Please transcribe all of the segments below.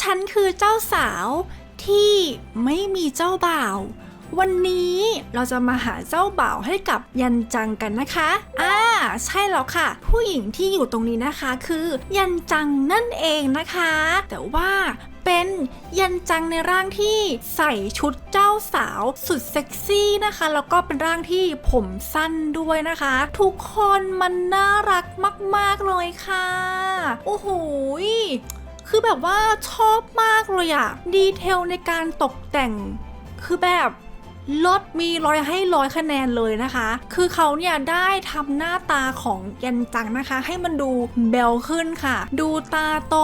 ฉันคือเจ้าสาวที่ไม่มีเจ้าบ่าว วันนี้เราจะมาหาเจ้าบ่าวให้กับยันจังกันนะคะอ่าใช่แล้วค่ะ ผู้หญิงที่อยู่ตรงนี้นะคะคือยันจังนั่นเองนะคะ แต่ว่าเป็นยันจังในร่างที่ใส่ชุดเจ้าสาวสุดเซ็กซี่นะคะ แล้วก็เป็นร่างที่ผมสั้นด้วยนะคะ ทุกคนมันน่ารักมาก ๆ เลยค่ะ โอ้โห คือแบบว่าชอบมากเลยอะดีเทลในการตกแต่ง คือแบบลดมีร้อยให้ร้อยคะแนนเลยนะคะ คือเขาเนี่ยได้ทำหน้าตาของยันจังนะคะ ให้มันดูเบลขึ้นค่ะ ดูตาโต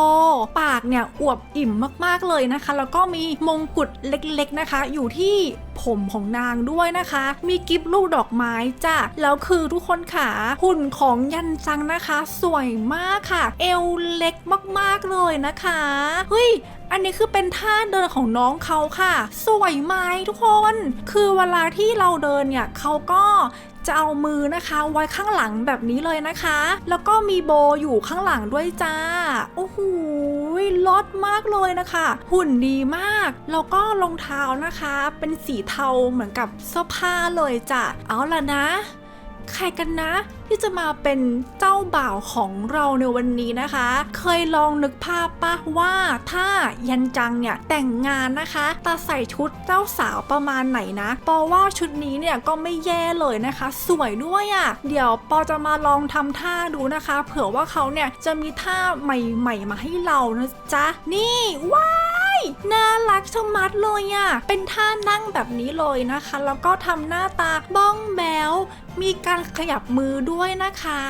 ปากเนี่ยอวบอิ่มมากๆเลยนะคะ แล้วก็มีมงกุฎเล็กๆนะคะ อยู่ที่ผมของนางด้วยนะคะ มีกิฟลูกดอกไม้จ้ะแล้วคือทุกคนค่ะหุ่นของยันจังนะคะ สวยมากค่ะ เอวเล็กมากๆเลยนะคะเฮ้ยอันนี้คือเป็นท่าเดินของน้องเขาค่ะ สวยไหมทุกคน คือเวลาที่เราเดินเนี่ยเขาก็จะเอามือนะคะไว้ข้างหลังแบบนี้เลยนะคะ แล้วก็มีโบอยู่ข้างหลังด้วยจ้า โอ้โห ลดมากเลยนะคะ หุ่นดีมาก แล้วก็รองเท้านะคะ เป็นสีเทาเหมือนกับเสื้อผ้าเลยจ้ะ เอาล่ะนะ ใครกันนะ ที่จะมาเป็นเจ้าบ่าวของเราในวันนี้นะคะ เคยลองนึกภาพปะว่าถ้ายันจังเนี่ยแต่งงานนะคะตาใส่ชุดเจ้าสาวประมาณไหนนะ ปอว่าชุดนี้เนี่ยก็ไม่แย่เลยนะคะ สวยด้วยอะ่ะ เดี๋ยวปอจะมาลองทำท่าดูนะคะ เผื่อว่าเขาเนี่ยจะมีท่าใหม่ ๆ มาให้เรานะจ๊ะ นี่ว้า น่ารักชะมัดเลยอะ่ะ เป็นท่านั่งแบบนี้เลยนะคะ แล้วก็ทำหน้าตาบ้องแบวมีการขยับมือด้วยนะคะ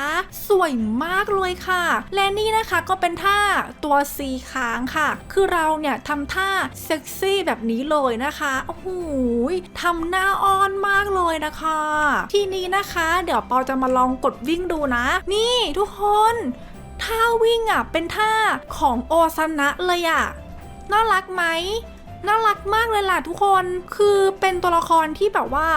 สวยมากเลยค่ะ และนี่นะคะก็เป็นท่าตัวซีค้างค่ะ คือเราเนี่ยทำท่าเซ็กซี่แบบนี้เลยนะคะโอ้โหทำหน้าอ้อนมากเลยนะคะ ทีนี้นะคะ เดี๋ยวปอจะมาลองกดวิ่งดูนะ นี่ทุกคน ท่าวิ่งอะเป็นท่าของโอซานะเลยอะ น่ารักไหม น่ารักมากเลยล่ะทุกคนคือเป็นตัวละครที่แบบว่า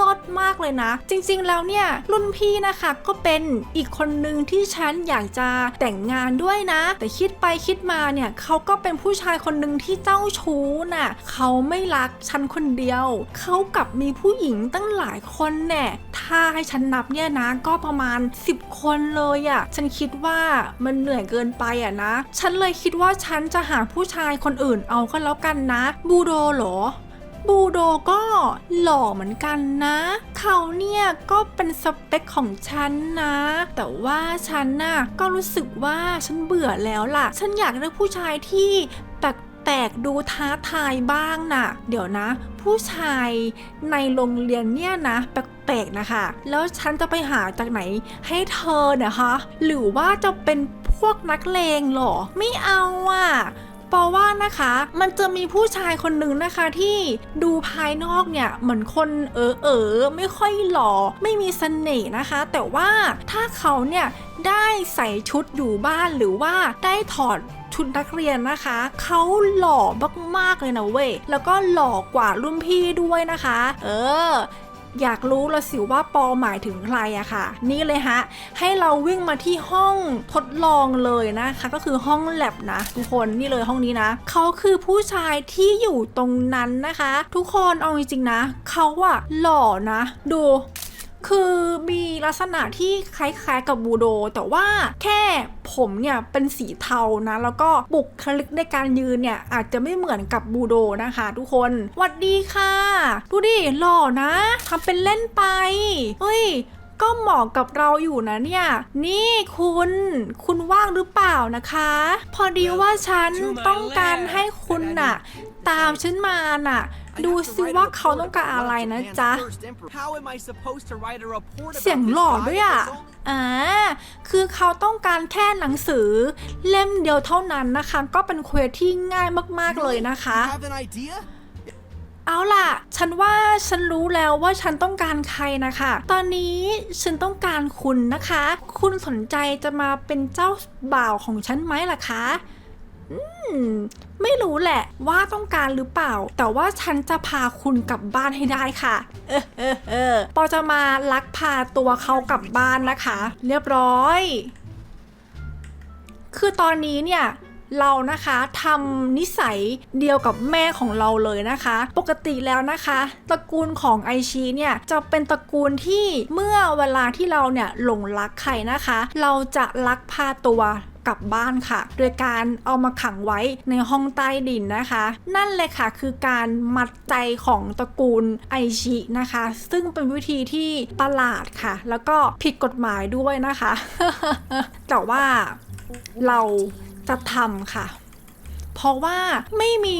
ลดมากเลยนะ จริงๆแล้วเนี่ยรุ่นพี่นะคะก็เป็นอีกคนหนึ่งที่ฉันอยากจะแต่งงานด้วยนะ แต่คิดไปคิดมาเนี่ยเขาก็เป็นผู้ชายคนหนึ่งที่เจ้าชู้น่ะเขาไม่รักฉันคนเดียว เขากับมีผู้หญิงตั้งหลายคนแน่ถ้าให้ฉันนับเนี่ยนะก็ประมาณ 10 คนเลยอะ่ะฉันคิดว่ามันเหนื่อยเกินไปอะนะ ฉันเลยคิดว่าฉันจะหาผู้ชายคนอื่นเอาก็แล้วกันนะบูโดเหรอ บูโดก็หล่อเหมือนกันนะ เขาเนี่ยก็เป็นสเปคของฉันนะ แต่ว่าฉันน่ะก็รู้สึกว่าฉันเบื่อแล้วล่ะ ฉันอยากได้ผู้ชายที่แปลกๆดูท้าทายบ้างน่ะ เดี๋ยวนะ ผู้ชายในโรงเรียนเนี่ยนะ แปลกๆนะคะ แล้วฉันจะไปหาจากไหนให้เธอเนี่ยคะ หรือว่าจะเป็นพวกนักเลงหรอ ไม่เอาอะ ปอว่านะคะ มันจะมีผู้ชายคนหนึ่งนะคะที่ดูภายนอกเนี่ยเหมือนคนเออเออไม่ค่อยหล่อไม่มีเสน่ห์นะคะ แต่ว่าถ้าเขาเนี่ยได้ใส่ชุดอยู่บ้านหรือว่าได้ถอดชุดนักเรียนนะคะ เขาหล่อมากๆเลยนะเว้ย แล้วก็หล่อกว่ารุ่นพี่ด้วยนะคะ เออ อยากรู้ละสิว่าปอหมายถึงใครอะค่ะ นี่เลยฮะ ให้เราวิ่งมาที่ห้องทดลองเลยนะคะ ก็คือห้องแลบนะ ทุกคนนี่เลยห้องนี้นะเขาคือผู้ชายที่อยู่ตรงนั้นนะคะ ทุกคนเอาจริงๆนะเขาอะหล่อนะ ดู คือมีลักษณะที่คล้ายๆกับบูโด แต่ว่าแค่ผมเนี่ยเป็นสีเทานะ แล้วก็บุคลิกในการยืนเนี่ยอาจจะไม่เหมือนกับบูโดนะคะ ทุกคนหวัดดีค่ะ ดูดิหล่อนะทำเป็นเล่นไป เฮ้ยก็เหมาะกับเราอยู่นะเนี่ย นี่คุณ คุณว่างหรือเปล่านะคะ พอดีว่าฉันต้องการให้คุณน่ะ ตามฉันมาน่ะ ดูซิว่าเขาต้องการอะไรนะจ๊ะ เสียงหล่อด้วยอะ อ่า คือเขาต้องการแค่หนังสือ เล่มเดียวเท่านั้นนะคะ ก็เป็นเควสที่ง่ายมากๆเลยนะคะ เอาล่ะ ฉันว่าฉันรู้แล้วว่าฉันต้องการใครนะคะ ตอนนี้ฉันต้องการคุณนะคะ คุณสนใจจะมาเป็นเจ้าบ่าวของฉันไหมล่ะคะอืม ไม่รู้แหละว่าต้องการหรือเปล่า แต่ว่าฉันจะพาคุณกลับบ้านให้ได้ค่ะเออเออเออปอจะมาลักพาตัวเขากลับบ้านนะคะ เรียบร้อย คือตอนนี้เนี่ยเรานะคะทำนิสัยเดียวกับแม่ของเราเลยนะคะ ปกติแล้วนะคะตระกูลของไอชีเนี่ยจะเป็นตระกูลที่เมื่อเวลาที่เราเนี่ยหลงรักใครนะคะ เราจะลักพาตัว กลับบ้านค่ะ โดยการเอามาขังไว้ในห้องใต้ดินนะคะ นั่นเลยค่ะคือการมัดใจของตระกูลไอชินะคะ ซึ่งเป็นวิธีที่ประหลาดค่ะ แล้วก็ผิดกฎหมายด้วยนะคะ แต่ว่าเราจะทำค่ะ เพราะว่าไม่มี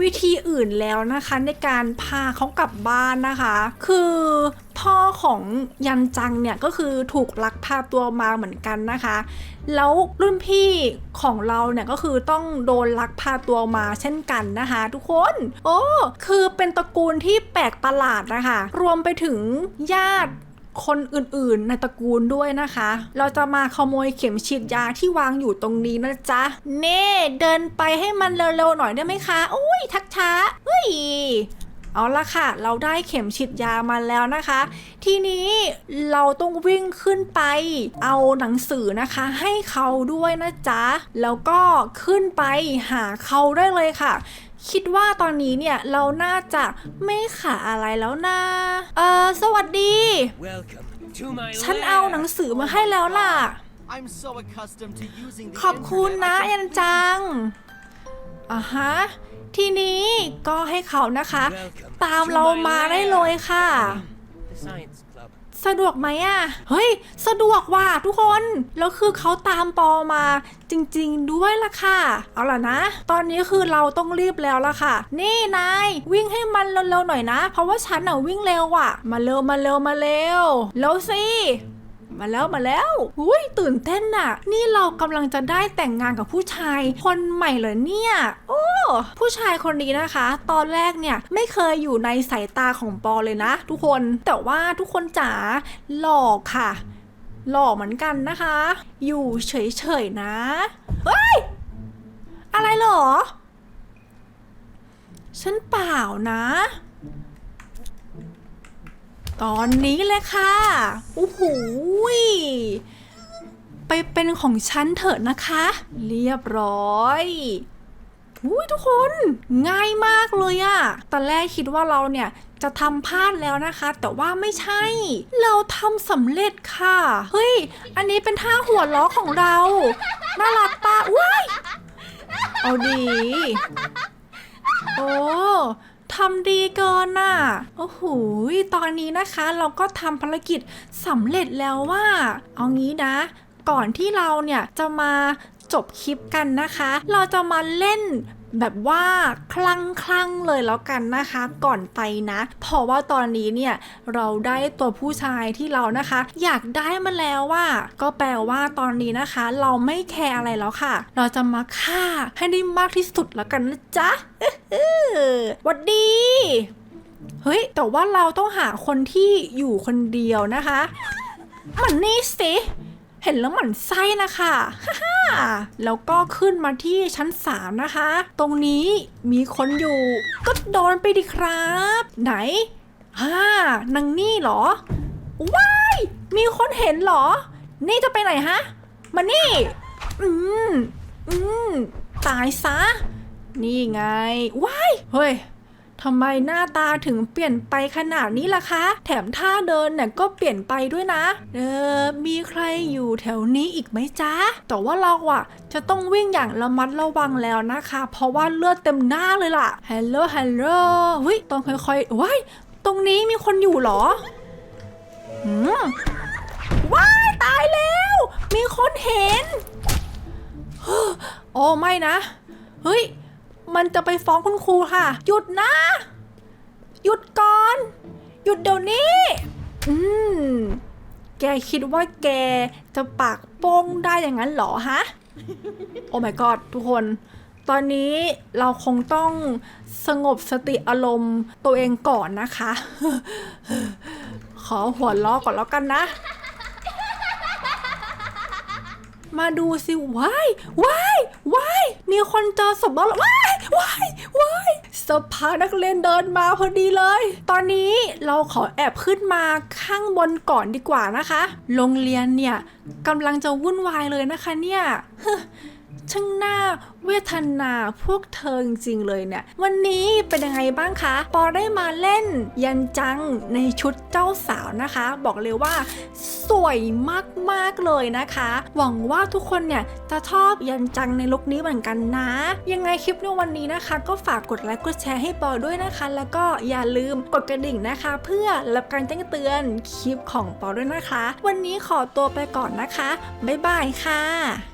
วิธีอื่นแล้วนะคะในการพาเขากลับบ้านนะคะ คือพ่อของยันจังเนี่ยก็คือถูกลักพาตัวมาเหมือนกันนะคะ แล้วรุ่นพี่ของเราเนี่ยก็คือต้องโดนลักพาตัวมาเช่นกันนะคะ ทุกคน โอ้ คือเป็นตระกูลที่แปลกประหลาดนะคะ รวมไปถึงญาติ คนอื่นๆ ในตระกูลด้วยนะคะ เราจะมาขโมยเข็มฉีดยาที่วางอยู่ตรงนี้นะจ๊ะ เน่เดินไปให้มันเร็วๆหน่อยได้ไหมคะ อุ้ยทักช้าเฮ้ยเอาละค่ะ เราได้เข็มฉีดยามาแล้วนะคะ ทีนี้เราต้องวิ่งขึ้นไป เอาหนังสือนะคะ ให้เขาด้วยนะจ๊ะ แล้วก็ขึ้นไปหาเขาได้เลยค่ะ คิดว่าตอนนี้เนี่ยเราน่าจะไม่ขาอะไรแล้วนะ เออสวัสดี Welcome to my ฉันเอาหนังสือมาให้แล้วล่ะ I'm so accustomed to using the ขอบคุณ internet, นะ I ยัน can't จังอะฮะ ทีนี้ก็ให้เขานะคะ Welcome ตามเรามาได้เลยค่ะ The Science Club. สะดวกไหมอะเฮ้ย สะดวกว่ะทุกคน แล้วคือเขาตามปอมาจริง ๆ ด้วยล่ะค่ะ เอาล่ะนะ ตอนนี้คือเราต้องรีบแล้วล่ะค่ะ นี่นายวิ่งให้มันเร็วๆหน่อยนะ เพราะว่าฉันอะวิ่งเร็วอะมาเร็วมาเร็วมาเร็วแล้วสิ มาแล้วมาแล้วอุ้ยตื่นเต้นน่ะนี่เรากำลังจะได้แต่งงานกับผู้ชายคนใหม่เหรอเนี่ย โอ้ผู้ชายคนนี้นะคะ ตอนแรกเนี่ยไม่เคยอยู่ในสายตาของปอเลยนะ ทุกคนแต่ว่าทุกคนจ๋าหลอกค่ะ หล่อเหมือนกันนะคะ อยู่เฉยๆนะเฮ้ยอะไรเหรอฉันเปล่านะ ตอนนี้เลยค่ะโอ้โหยไปเป็นของฉันเถอะนะคะ เรียบร้อยอุ้ยทุกคนง่ายมากเลยอะตอนแรกคิดว่าเราเนี่ยจะทำพลาดแล้วนะคะ แต่ว่าไม่ใช่ เราทำสำเร็จค่ะ เฮ้ย อันนี้เป็นท่าหัวล้อของเรา น่ารักปะว้ายเอาดี โอ้ ทำดีเกินน่ะ โอ้โห ตอนนี้นะคะเราก็ทำภารกิจสำเร็จแล้วว่า เอางี้นะ ก่อนที่เราเนี่ยจะมาจบคลิปกันนะคะ เราจะมาเล่น แบบว่าคลั่งคลั่งๆเลยแล้วกันนะคะก่อนไปนะ เพราะว่าตอนนี้เนี่ยเราได้ตัวผู้ชายที่เรานะคะ อยากได้มาแล้วว่าก็แปลว่าตอนนี้นะคะ เราไม่แคร์อะไรแล้วค่ะ เราจะมาฆ่าให้ได้มากที่สุดแล้วกันนะจ๊ะวัดดีเฮ้ย แต่ว่าเราต้องหาคนที่อยู่คนเดียวนะคะ มันนี่สิ เห็นแล้วหมันไส้นะคะฮ่าแล้วก็ขึ้นมาที่ชั้นสามนะคะ ตรงนี้มีคนอยู่ ก็โดนไปดิครับ ไหนฮ่านางนี่เหรอ ว้าย มีคนเห็นเหรอ นี่จะไปไหนฮะ มานี่ อืม อืม ตายซะ นี่ไง ว้าย เฮ้ย ทำไมหน้าตาถึงเปลี่ยนไปขนาดนี้ล่ะคะ แถมท่าเดินเนี่ยก็เปลี่ยนไปด้วยนะ เออ มีใครอยู่แถวนี้อีกไหมจ๊ะ แต่ว่าเราอะจะต้องวิ่งอย่างระมัดระวังแล้วนะคะ เพราะว่าเลือดเต็มหน้าเลยล่ะ ฮัลโหล ฮัลโหลเฮ้ยต้องค่อยๆว้ายตรงนี้มีคนอยู่เหรออืมว้ายตายแล้ว มีคนเห็นโอ้ไม่นะ เฮ้ย มันจะไปฟ้องคุณครูค่ะ หยุดนะ หยุดก่อน หยุดเดี๋ยวนี้ อืม แกคิดว่าแกจะปากโป้งได้อย่างนั้นเหรอฮะ โอ้ my god ทุกคน ตอนนี้เราคงต้องสงบสติอารมณ์ตัวเองก่อนนะคะ ขอหัวล้อก่อนแล้วกันนะมาดูสิว้ายว้ายว้ายมีคนเจอศพแล้วว้าย ว้ายว้ายสภานักเรียนเดินมาพอดีเลย ตอนนี้เราขอแอบขึ้นมาข้างบนก่อนดีกว่านะคะ โรงเรียนเนี่ยกำลังจะวุ่นวายเลยนะคะเนี่ย เวทนาพวกเธอจริงๆเลยเนี่ย วันนี้เป็นยังไงบ้างคะ ปอได้มาเล่นยันจังในชุดเจ้าสาวนะคะ บอกเลยว่า สวยมากๆเลยนะคะ หวังว่าทุกคนเนี่ยจะชอบยันจังในลุคนี้เหมือนกันนะ ยังไงคลิปในวันนี้นะคะ ก็ฝากกดไลค์กดแชร์ให้ปอด้วยนะคะ แล้วก็อย่าลืมกดกระดิ่งนะคะ เพื่อรับการแจ้งเตือนคลิปของปอด้วยนะคะ วันนี้ขอตัวไปก่อนนะคะ บ๊ายบายค่ะ